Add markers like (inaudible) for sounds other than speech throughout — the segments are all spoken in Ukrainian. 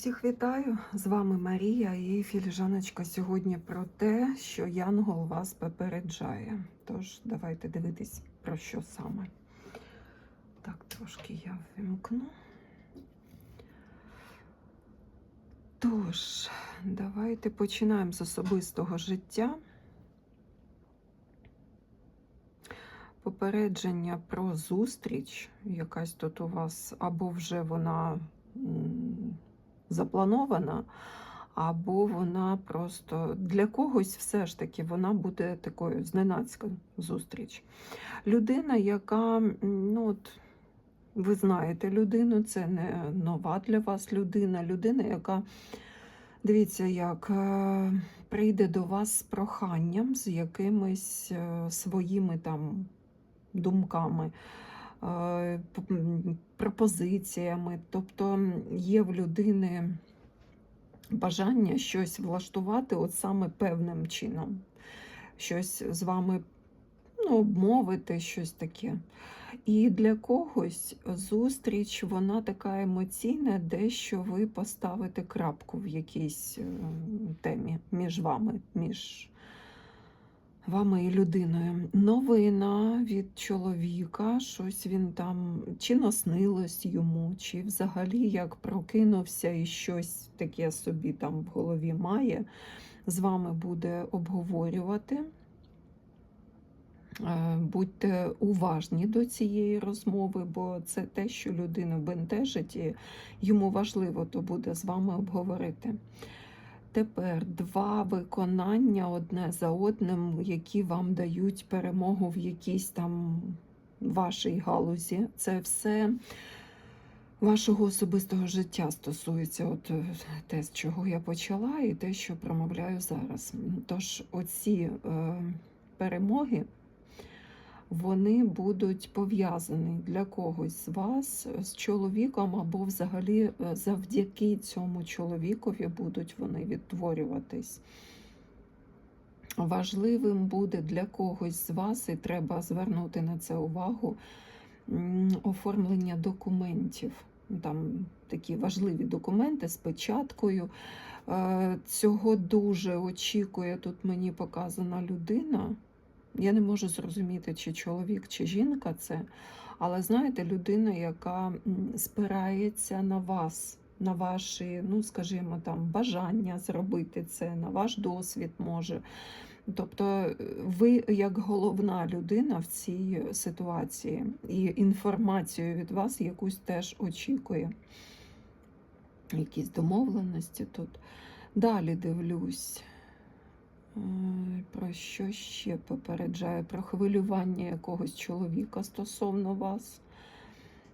Всіх вітаю! З вами Марія і філіжаночка сьогодні про те, що Янгол вас попереджає. Тож, давайте дивитись, про що саме. Так, трошки я вимкну. Тож, давайте починаємо з особистого життя. Попередження про зустріч, якась тут у вас, або вже вона запланована, або вона просто для когось все ж таки вона буде такою зненацька зустріч. Людина, яка, ну от, ви знаєте людину, це не нова для вас людина, людина, яка, дивіться, як е, прийде до вас з проханням, з якимись е, своїми там думками, пропозиціями. Тобто є в людини бажання щось влаштувати от саме певним чином, щось з вами ну, обмовити, щось таке. І для когось зустріч, вона така емоційна, дещо ви поставите крапку в якійсь е, темі між вами, між вами і людиною. Новина від чоловіка, щось він там чи наснилось йому, чи взагалі як прокинувся і щось таке собі там в голові має, з вами буде обговорювати. Е, Будьте уважні до цієї розмови, бо це те, що людину бентежить, і йому важливо то буде з вами обговорити. Тепер два виконання одне за одним, які вам дають перемогу в якійсь там вашій галузі. Це все вашого особистого життя стосується. От е, те, з чого я почала, і те, що промовляю зараз. Тож оці е, перемоги. Вони будуть пов'язані для когось з вас з чоловіком, або взагалі е, завдяки цьому чоловікові будуть вони відтворюватись. Важливим буде для когось з вас, і треба звернути на це увагу, оформлення документів. Там такі важливі документи з печаткою. Е, Цього дуже очікує тут мені показана людина. Я не можу зрозуміти, чи чоловік, чи жінка це, але знаєте, людина, яка спирається на вас, на ваші, ну скажімо, там бажання зробити це, на ваш досвід може. Тобто е, ви як головна людина в цій ситуації, і інформацію від вас якусь теж очікує. Якісь домовленості тут. Далі дивлюсь. Про що ще попереджає? Про хвилювання якогось чоловіка стосовно вас.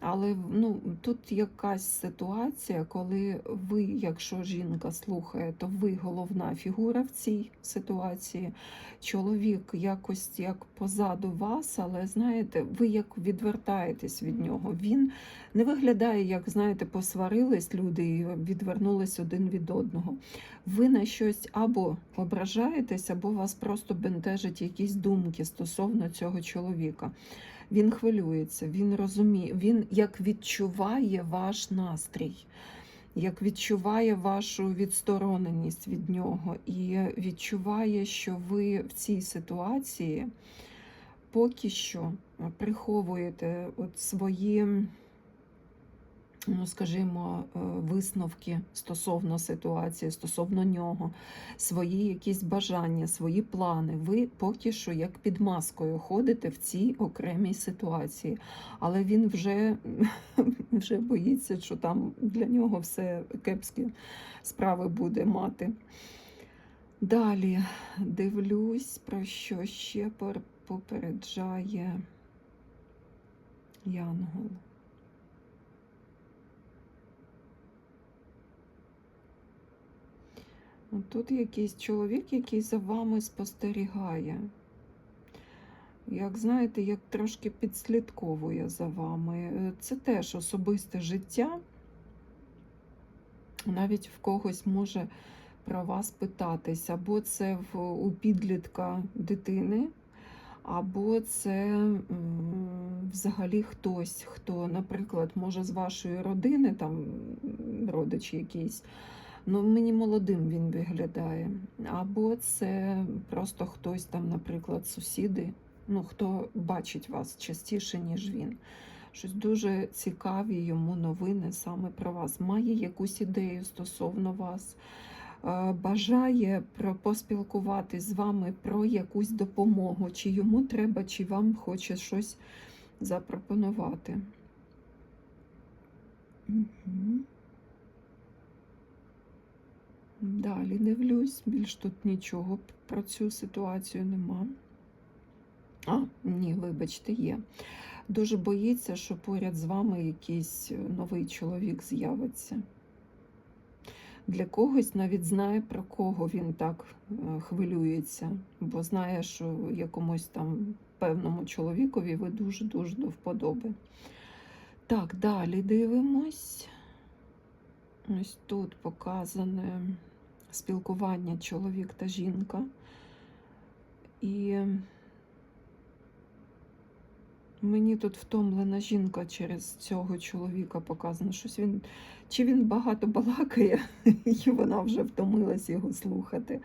Але ну, тут якась ситуація, коли ви, якщо жінка слухає, то ви головна фігура в цій ситуації. Чоловік якось як позаду вас, але знаєте, ви як відвертаєтесь від нього. Він не виглядає, як знаєте, посварились люди і відвернулись один від одного. Ви на щось або ображаєтесь, або вас просто бентежать якісь думки стосовно цього чоловіка. Він хвилюється, він розуміє, він як відчуває ваш настрій, як відчуває вашу відстороненість від нього, і відчуває, що ви в цій ситуації поки що приховуєте от свої, скажімо, е, висновки стосовно ситуації, стосовно нього, свої якісь бажання, свої плани. Ви поки що як під маскою ходите в цій окремій ситуації, але він вже, (laughs) вже боїться, що там для нього все кепські справи буде мати. Далі дивлюсь, про що ще попереджає Янгол. Тут якийсь чоловік, який за вами спостерігає. Як знаєте, як трошки підслідковує за вами. Е, Це теж особисте життя. Навіть в когось може про вас питатись, або це в, у підлітка дитини, або це взагалі хтось, хто, наприклад, може з вашої родини, там родич якийсь, ну мені молодим він виглядає. Або це просто хтось там, наприклад, сусіди, ну хто бачить вас частіше, ніж він. Щось дуже цікаві йому новини саме про вас. Має якусь ідею стосовно вас, е, бажає про поспілкуватись з вами про якусь допомогу, чи йому треба, чи вам хоче щось запропонувати. Угу. Далі дивлюсь, більш тут нічого про цю ситуацію нема. А, ні, вибачте, є. Дуже боїться, що поряд з вами якийсь е, новий чоловік з'явиться. Для когось навіть знає, про кого він так е, хвилюється, бо знає, що якомусь там певному чоловікові ви дуже-дуже до вподоби. Так, далі дивимось. Ось тут показане спілкування чоловік та жінка. І мені тут втомлена жінка через цього чоловіка показано. Щось він, чи він багато балакає, (laughs) і вона вже втомилась його слухати.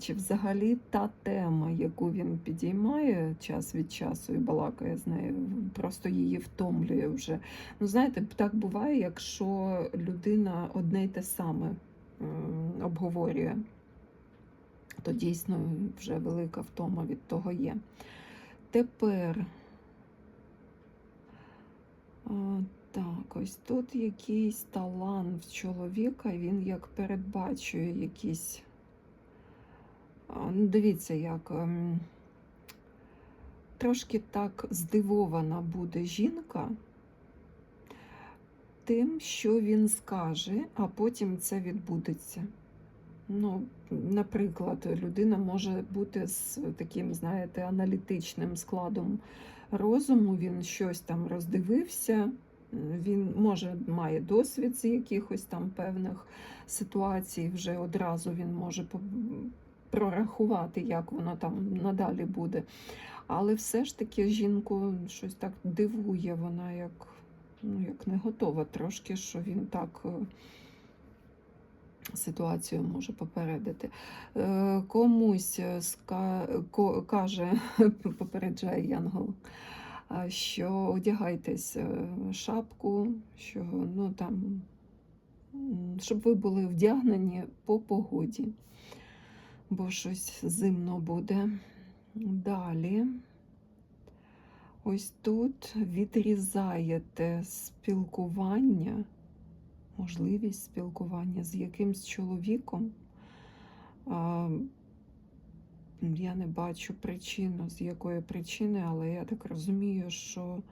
Чи взагалі та тема, яку він підіймає час від часу і балакає з нею, просто її втомлює вже. Ну, знаєте, так буває, якщо людина одне й те саме обговорює, то дійсно вже велика втома від того є. Тепер. Так, ось тут якийсь талант в чоловіка, він як передбачує якісь. Ну, дивіться, як ем, трошки так здивована буде жінка тим, що він скаже, а потім це відбудеться. Ну, наприклад, людина може бути з таким, знаєте, аналітичним складом розуму, він щось там роздивився, він може має досвід з якихось там певних ситуацій, вже одразу він може прорахувати, як воно там надалі буде. Але все ж таки жінку щось так дивує, вона як, ну, як не готова трошки, що він так. е, Ситуацію може попередити. Е, Комусь е, каже, (laughs) попереджає Янгол, що одягайтесь шапку, що ну там, щоб ви були вдягнені по погоді, бо щось зимно буде. Далі. Ось тут відрізаєте спілкування, можливість спілкування з якимсь чоловіком. Я не бачу причину, з якої причини, але я так розумію, що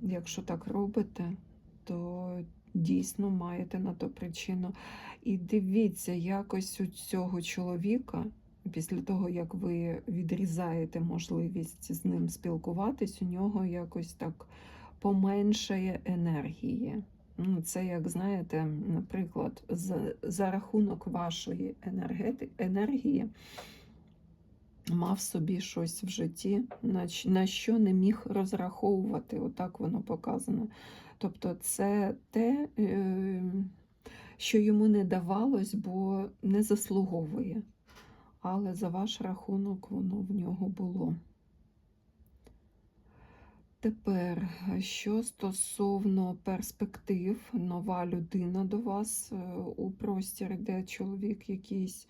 якщо так робите, то дійсно маєте на то причину. І дивіться, якось у цього чоловіка, після того, як ви відрізаєте можливість з ним спілкуватись, у нього якось так поменшає енергії. Ну, Це, як знаєте, наприклад, за, за рахунок вашої енергети, енергії мав собі щось в житті, на, на що не міг розраховувати. Отак воно показано. Тобто, це те, е, що йому не давалось, бо не заслуговує. Але за ваш рахунок воно в нього було. Тепер, що стосовно перспектив, нова людина до вас е, у простір, де чоловік якийсь.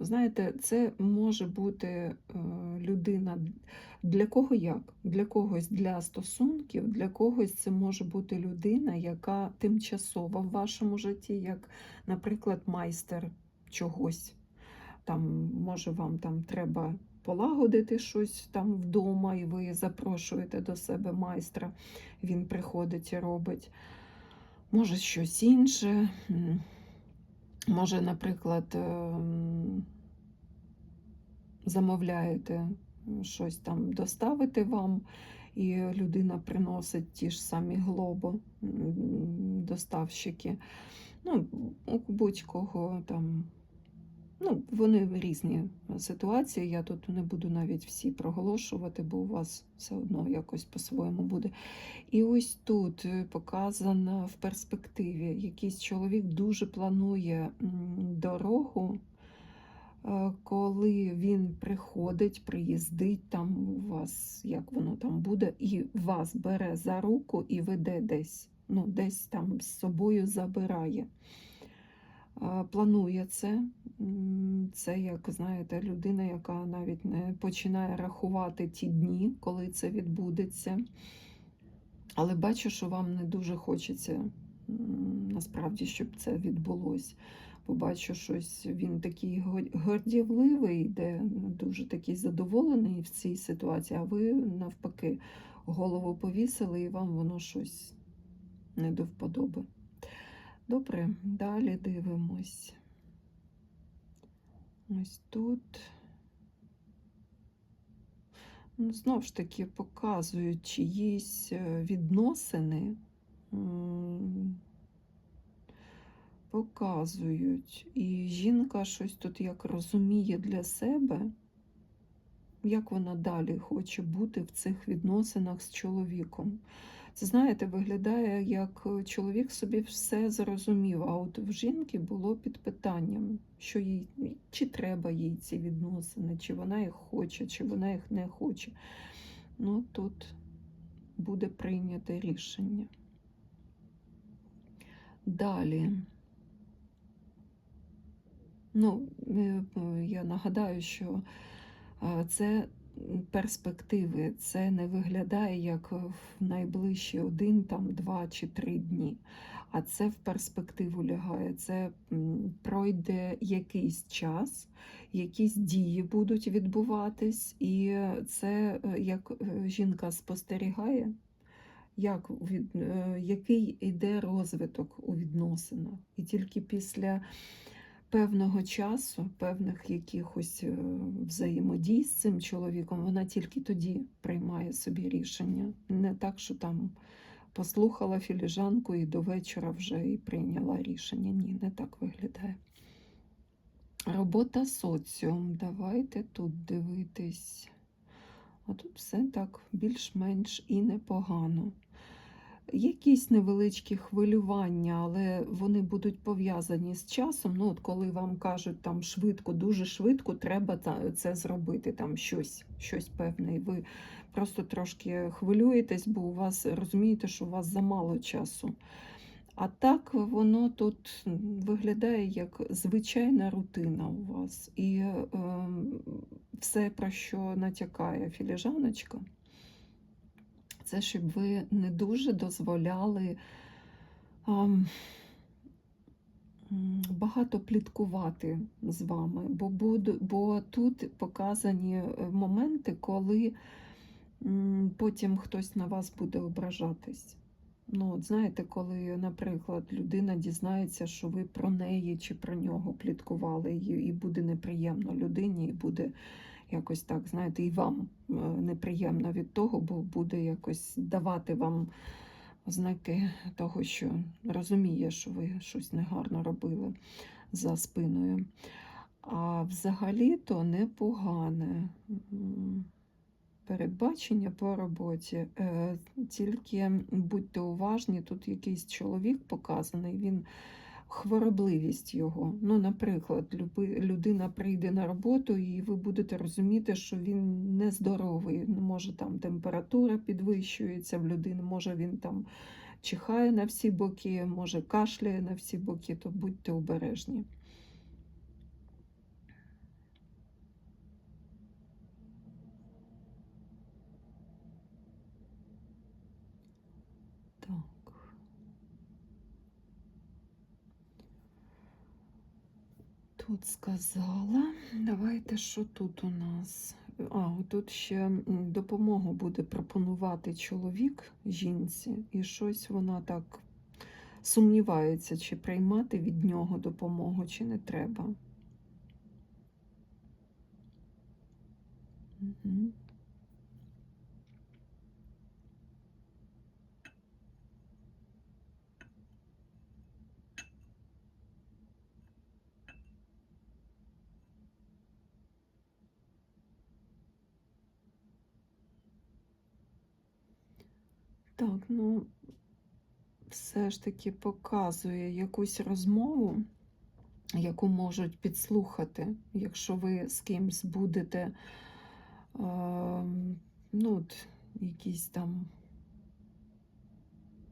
Знаєте, це може бути е, людина для кого як? Для когось для стосунків, для когось це може бути людина, яка тимчасова в вашому житті, як, наприклад, майстер чогось. Там, може, вам там треба полагодити щось там вдома, і ви запрошуєте до себе майстра, він приходить і робить. Може, щось інше. Може, наприклад, ем, замовляєте щось там доставити вам, і людина приносить ті ж самі глобо, доставщики. Ну, у будь-кого там Ну, вони різні ситуації. Я тут не буду навіть всі проголошувати, бо у вас все одно якось по-своєму буде. І ось тут е, показано в перспективі, якийсь чоловік дуже планує дорогу. Е, коли він приходить, приїздить там у вас, як воно там буде, і вас бере за руку і веде десь, ну, десь там з собою забирає. Планує це. Це, як знаєте, людина, яка навіть не починає рахувати ті дні, коли це відбудеться. Але бачу, що вам не дуже хочеться насправді, щоб це відбулося побачу щось, він такий гордівливий, де дуже такий задоволений в цій ситуації, а ви навпаки голову повісили і вам воно щось не до вподоби. Добре, далі дивимось. Ось тут. Ну, Знову ж таки, показують чиїсь е, відносини показують. І жінка щось тут як розуміє для себе, як вона далі хоче бути в цих відносинах з чоловіком. Це, знаєте, виглядає, як чоловік собі все зрозумів, а от в жінки було під питанням, що їй, чи треба їй ці відносини, чи вона їх хоче, чи вона їх не хоче. Ну, тут буде прийняте рішення. Далі. Ну, е, я нагадаю, що це перспективи, це не виглядає як в найближчі один, там, два чи три дні. А це в перспективу лягає. Це пройде якийсь час, якісь дії будуть відбуватись, і це е, як е, жінка спостерігає, як, який йде розвиток у відносинах. І тільки після певного часу, певних якихось е, взаємодій з цим чоловіком, вона тільки тоді приймає собі рішення. Не так, що там послухала філіжанку і до вечора вже і прийняла рішення. Ні, не так виглядає. Робота соціум. Давайте тут дивитись. А тут все так більш-менш і непогано. Якісь невеличкі хвилювання, але вони будуть пов'язані з часом. Ну, от Коли вам кажуть там швидко, дуже швидко треба це зробити, там щось щось певне. І ви просто трошки хвилюєтесь, бо у вас розумієте, що у вас замало часу. А так воно тут виглядає як звичайна рутина у вас. І е, все, про що натякає філіжаночка це щоб ви не дуже дозволяли а, багато пліткувати з вами, бо, буду, бо тут показані е, моменти, коли потім хтось на вас буде ображатись. Ну, от Знаєте, коли, наприклад, людина дізнається, що ви про неї чи про нього пліткували, і буде неприємно людині, і буде якось так, знаєте, і вам е, неприємно від того, бо буде якось давати вам знаки того, що розуміє, що ви щось негарно робили за спиною. А взагалі-то непогане передбачення по роботі. Е, тільки будьте уважні, тут якийсь чоловік показаний, він хворобливість його. Ну, Наприклад, людина прийде на роботу, і ви будете розуміти, що він нездоровий. Може, там температура підвищується в людини, може він там чихає на всі боки, може кашляє на всі боки, то будьте обережні. Тут сказала. Давайте що тут у нас? А, тут ще допомогу буде пропонувати чоловік жінці, і щось вона так сумнівається, чи приймати від нього допомогу, чи не треба. Угу. Так, ну, все ж таки показує якусь розмову, яку можуть підслухати, якщо ви з кимсь будете, е, ну, якісь там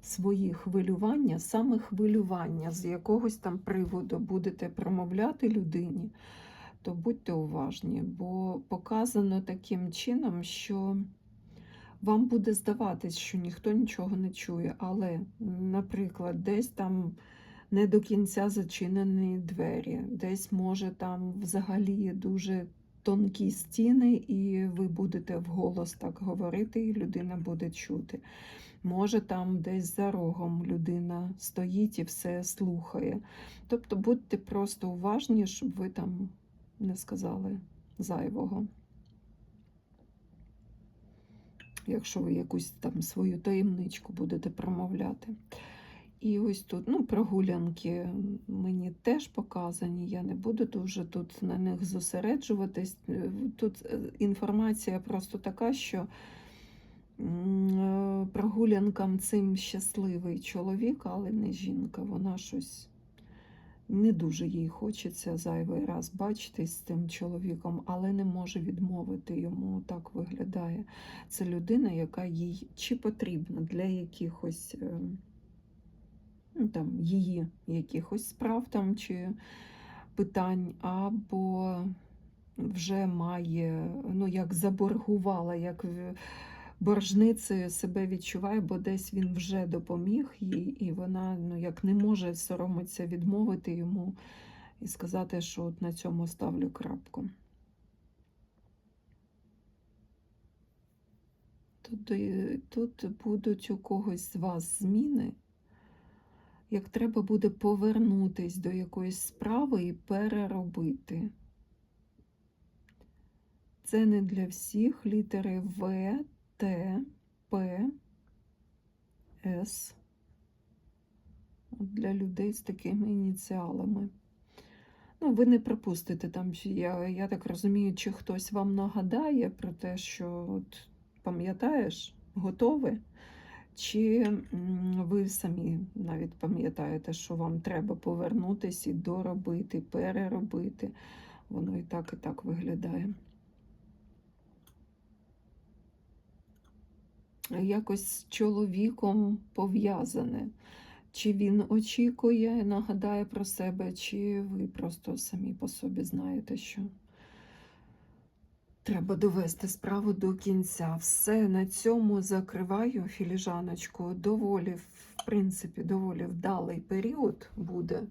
свої хвилювання, саме хвилювання з якогось там приводу будете промовляти людині, то будьте уважні, бо показано таким чином, що вам буде здаватись, що ніхто нічого не чує, але, наприклад, десь там не до кінця зачинені двері, десь може там взагалі дуже тонкі стіни, і ви будете вголос так говорити, і людина буде чути. Може, там десь за рогом людина стоїть і все слухає. Тобто будьте просто уважні, щоб ви там не сказали зайвого. Якщо ви якусь там свою таємничку будете промовляти. І ось тут ну, прогулянки мені теж показані. Я не буду дуже тут на них зосереджуватись. Е, Тут е, інформація просто така, що е, прогулянкам цим щасливий чоловік, але не жінка. Вона щось не дуже їй хочеться зайвий раз бачитись з тим чоловіком, але не може відмовити йому. Так виглядає. Це людина, яка їй чи потрібна для якихось. е, ну, там, її якихось справ там, чи питань, або вже має, ну, як заборгувала, як боржницею себе відчуває, бо десь він вже допоміг їй, і вона ну, як не може соромитися відмовити йому і сказати, що от на цьому ставлю крапку. Тут, е, тут будуть у когось з вас зміни, як треба буде повернутись до якоїсь справи і переробити. Це не для всіх літери В, Т, П, С. Для людей з такими ініціалами. Ну, ви не пропустите там, я, я так розумію, чи хтось вам нагадає про те, що от, пам'ятаєш, готове? Чи ви самі навіть пам'ятаєте, що вам треба повернутися і доробити, переробити. Воно і так, і так виглядає. Якось з чоловіком пов'язане. Чи він очікує, нагадає про себе, чи ви просто самі по собі знаєте, що треба довести справу до кінця. Все на цьому закриваю філіжаночку. Доволі, в принципі, доволі вдалий період буде.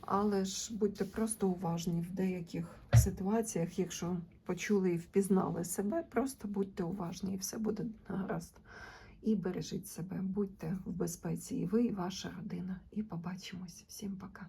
Але ж будьте просто уважні в деяких ситуаціях, якщо почули і впізнали себе, просто будьте уважні, і все буде гаразд. І бережіть себе, будьте в безпеці, і ви, і ваша родина. І побачимось. Всім пока.